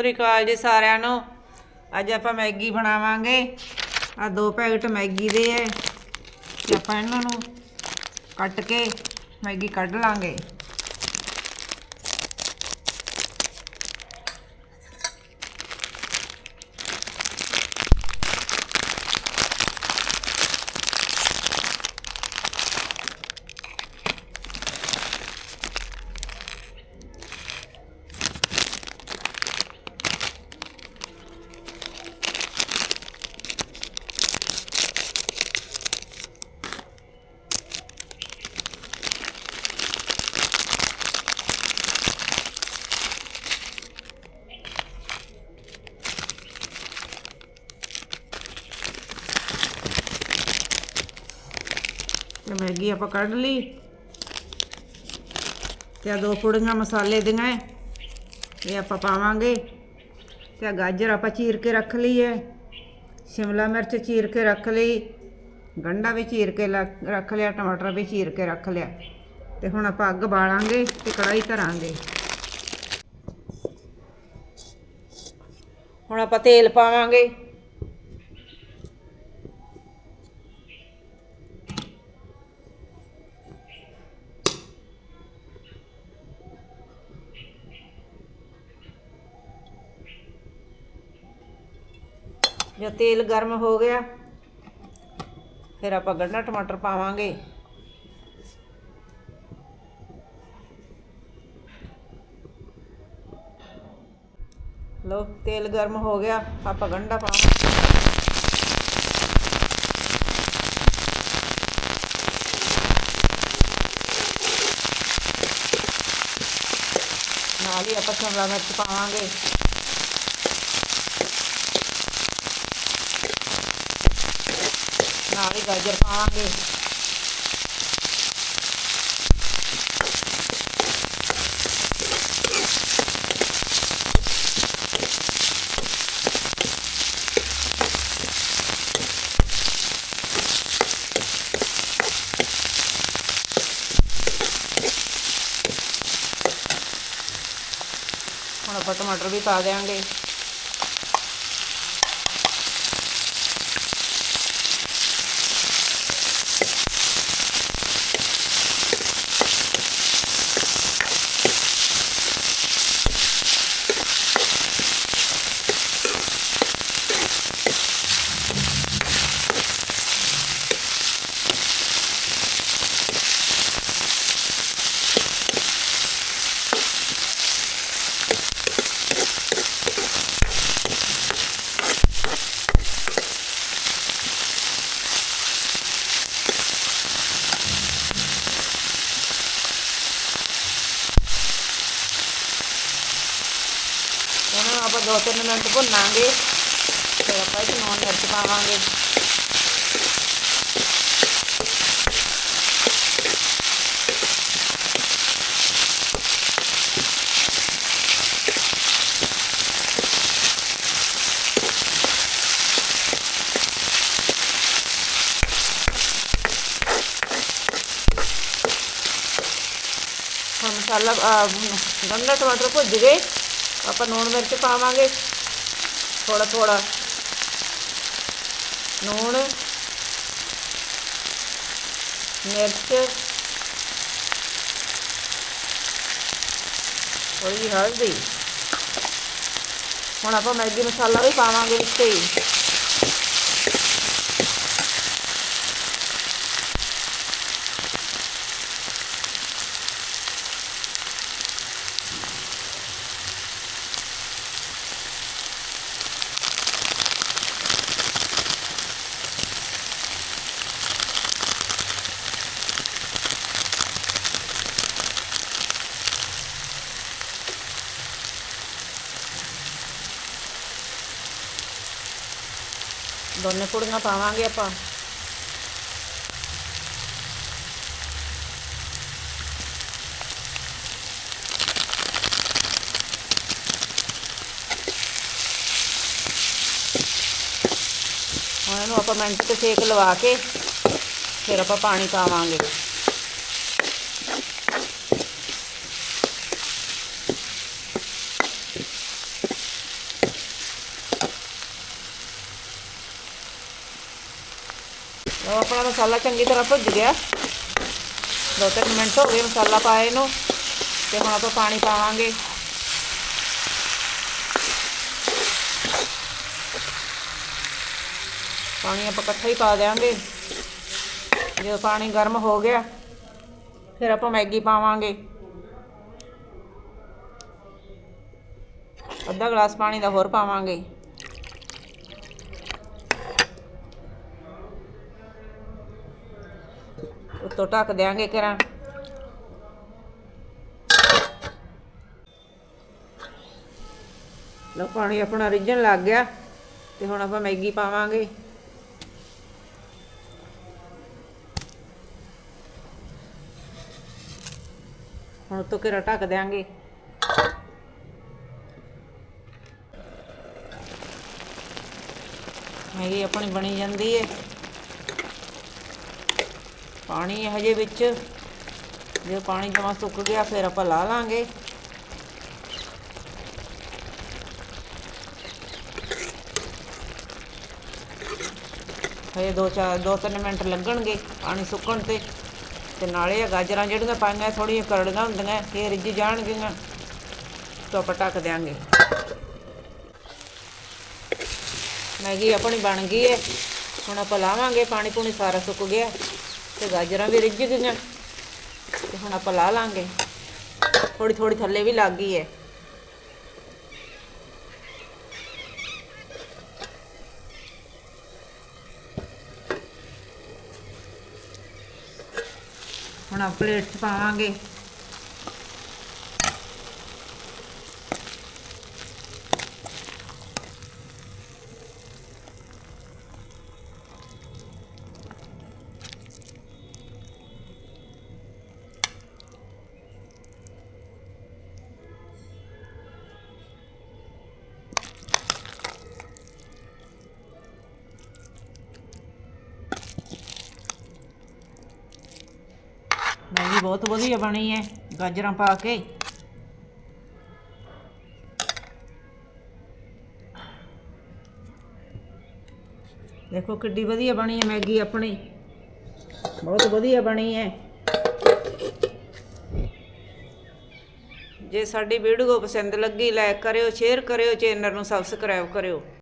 ਸਤਿ ਸ਼੍ਰੀ ਅਕਾਲ ਜੀ ਸਾਰਿਆਂ ਨੂੰ। ਅੱਜ ਆਪਾਂ ਮੈਗੀ ਬਣਾਵਾਂਗੇ। ਆ ਦੋ ਪੈਕਟ ਮੈਗੀ ਦੇ ਐ। ਤੇ ਆਪਾਂ ਇਹਨਾਂ ਨੂੰ ਕੱਟ ਕੇ ਮੈਗੀ ਕੱਢ ਲਾਂਗੇ। ਮੈਗੀ ਆਪਾਂ ਕੱਢ ਲਈ। ਤੇ ਆ ਦੋ ਪੁੜੀਆਂ ਮਸਾਲੇ ਦੀਆਂ ਇਹ ਆਪਾਂ ਪਾਵਾਂਗੇ। ਤੇ ਆ ਗਾਜਰ ਆਪਾਂ ਚੀਰ ਕੇ ਰੱਖ ਲਈ ਹੈ ਸ਼ਿਮਲਾ ਮਿਰਚ ਚੀਰ ਕੇ ਰੱਖ ਲਈ। ਗੰਢਾ ਵੀ ਚੀਰ ਕੇ ਲ- ਰੱਖ ਲਿਆ, ਟਮਾਟਰ ਵੀ ਚੀਰ ਕੇ ਰੱਖ ਲਿਆ। ਤੇ ਹੁਣ ਆਪਾਂ ਅੱਗ ਬਾਲਾਂਗੇ ਤੇ ਕੜਾਈ ਧਰਾਂਗੇ। ਹੁਣ ਆਪਾਂ ਤੇਲ ਪਾਵਾਂਗੇ। ਜਦ ਤੇਲ ਗਰਮ ਹੋ ਗਿਆ, ਫਿਰ ਆਪਾਂ ਗੰਢਾ ਟਮਾਟਰ ਪਾਵਾਂਗੇ। ਲੋ, ਤੇਲ ਗਰਮ ਹੋ ਗਿਆ, ਆਪਾਂ ਗੰਢਾ ਪਾਵਾਂਗੇ। ਨਾਲ ਹੀ ਆਪਾਂ ਸ਼ਿਮਲਾ ਮਿਰਚ ਪਾਵਾਂਗੇ। ਨਾਲ ਹੀ ਗਾਜਰ ਪਾਵਾਂਗੇ ਹੁਣ ਆਪਾਂ ਟਮਾਟਰ ਵੀ ਪਾ ਦੇਵਾਂਗੇ ਆਪਾਂ ਦੋ ਤਿੰਨ ਮਿੰਟ ਭੁੰਨਾਂਗੇ ਫਿਰ ਆਪਾਂ ਇਹ 'ਚ ਲੂਣ ਮਿਰਚ ਪਾਵਾਂਗੇ ਹੁਣ ਮਸਾਲਾ ਅਹ, ਗੰਢਾ ਟਮਾਟਰ ਭੁੱਜ ਗਏ ਆਪਾਂ ਲੂਣ ਮਿਰਚ ਪਾਵਾਂਗੇ। ਥੋੜਾ ਥੋੜਾ ਲੂਣ ਮਿਰਚ। ਥੋੜੀ ਹਲਦੀ। ਹੁਣ ਆਪਾਂ ਮੈਗੀ ਮਸਾਲਾ ਵੀ ਪਾਵਾਂਗੇ ਵਿੱਚ। ਹੀ ਦੋਨੇ ਕੁੜੀਆਂ ਪਾਵਾਂਗੇ ਆਪਾਂ। ਹੁਣ ਇਹਨੂੰ ਆਪਾਂ ਮਿੰਟ ਤੇ ਸੇਕ ਲਵਾ ਕੇ, ਫਿਰ ਆਪਾਂ ਪਾਣੀ ਪਾਵਾਂਗੇ। ਆਪਣਾ ਮਸਾਲਾ ਚੰਗੀ ਤਰ੍ਹਾਂ ਭੁੱਜ ਗਿਆ। ਦੋ ਤਿੰਨ ਮਿੰਟ ਹੋ ਗਏ ਮਸਾਲਾ ਪਾਏ ਨੂੰ, ਤੇ ਹੁਣ ਆਪਾਂ ਪਾਣੀ ਪਾਵਾਂਗੇ। ਪਾਣੀ ਆਪਾਂ ਇਕੱਠਾ ਹੀ ਪਾ ਦਿਆਂਗੇ। ਜਦੋਂ ਪਾਣੀ ਗਰਮ ਹੋ ਗਿਆ, ਫਿਰ ਆਪਾਂ ਮੈਗੀ ਪਾਵਾਂਗੇ। ਅੱਧਾ ਗਲਾਸ ਪਾਣੀ ਦਾ ਹੋਰ ਪਾਵਾਂਗੇ। ਉੱਤੋਂ ਢੱਕ ਦਿਆਂਗੇ ਕਰਾਂ ਲਓ, ਪਾਣੀ ਆਪਣਾ ਰਿੱਝਣ ਲੱਗ ਗਿਆ ਤੇ ਹੁਣ ਆਪਾਂ ਮੈਗੀ ਪਾਵਾਂਗੇ। ਹੁਣ ਉੱਤੋਂ ਘੇਰਾ ਢੱਕ ਦਿਆਂਗੇ। ਮੈਗੀ ਆਪਣੀ ਬਣੀ ਜਾਂਦੀ ਹੈ ਪਾਣੀ ਹੈ ਹਜੇ ਵਿੱਚ। ਜੇ ਪਾਣੀ ਜਮਾ ਸੁੱਕ ਗਿਆ, ਫਿਰ ਆਪਾਂ ਲਾ ਲਾਂਗੇ। ਹਜੇ ਦੋ ਚਾਰ, ਦੋ ਤਿੰਨ ਮਿੰਟ ਲੱਗਣਗੇ ਪਾਣੀ ਸੁੱਕਣ ਤੇ। ਤੇ ਨਾਲੇ ਆ ਗਾਜਰਾਂ ਜਿਹੜੀਆਂ ਪਾਈਆਂ ਥੋੜੀਆਂ ਕਰੜੀਆਂ ਹੁੰਦੀਆਂ, ਇਹ ਰਿੱਝ ਜਾਣਗੀਆਂ। ਤਾਂ ਆਪਾਂ ਢੱਕ ਦਿਆਂਗੇ। ਮੈਗੀ ਆਪਣੀ ਬਣ ਗਈ ਹੈ ਹੁਣ ਆਪਾਂ ਲਾਵਾਂਗੇ ਪਾਣੀ ਪੂਣੀ ਸਾਰਾ ਸੁੱਕ ਗਿਆ। ਤੇ ਗਾਜਰਾਂ ਵੀ ਰਿੱਝ ਗਈਆਂ ਤੇ ਹੁਣ ਆਪਾਂ ਲਾ ਲਾਂਗੇ। ਥੋੜੀ ਥੋੜੀ ਥੱਲੇ ਵੀ ਲੱਗ ਗਈ ਹੈ ਹੁਣ ਆਪਾਂ ਪਲੇਟ 'ਚ ਪਾਵਾਂਗੇ। ਮੈਗੀ ਬਹੁਤ ਵਧੀਆ ਬਣੀ ਹੈ ਗਾਜਰਾਂ ਪਾ ਕੇ। ਦੇਖੋ ਕਿੱਡੀ ਵਧੀਆ ਬਣੀ ਹੈ ਮੈਗੀ ਆਪਣੀ। ਬਹੁਤ ਵਧੀਆ ਬਣੀ ਹੈ ਜੇ ਸਾਡੀ ਵੀਡੀਓ ਪਸੰਦ ਲੱਗੀ ਲਾਈਕ ਕਰਿਓ ਸ਼ੇਅਰ ਕਰਿਓ ਚੈਨਲ ਨੂੰ ਸਬਸਕ੍ਰਾਈਬ ਕਰਿਓ।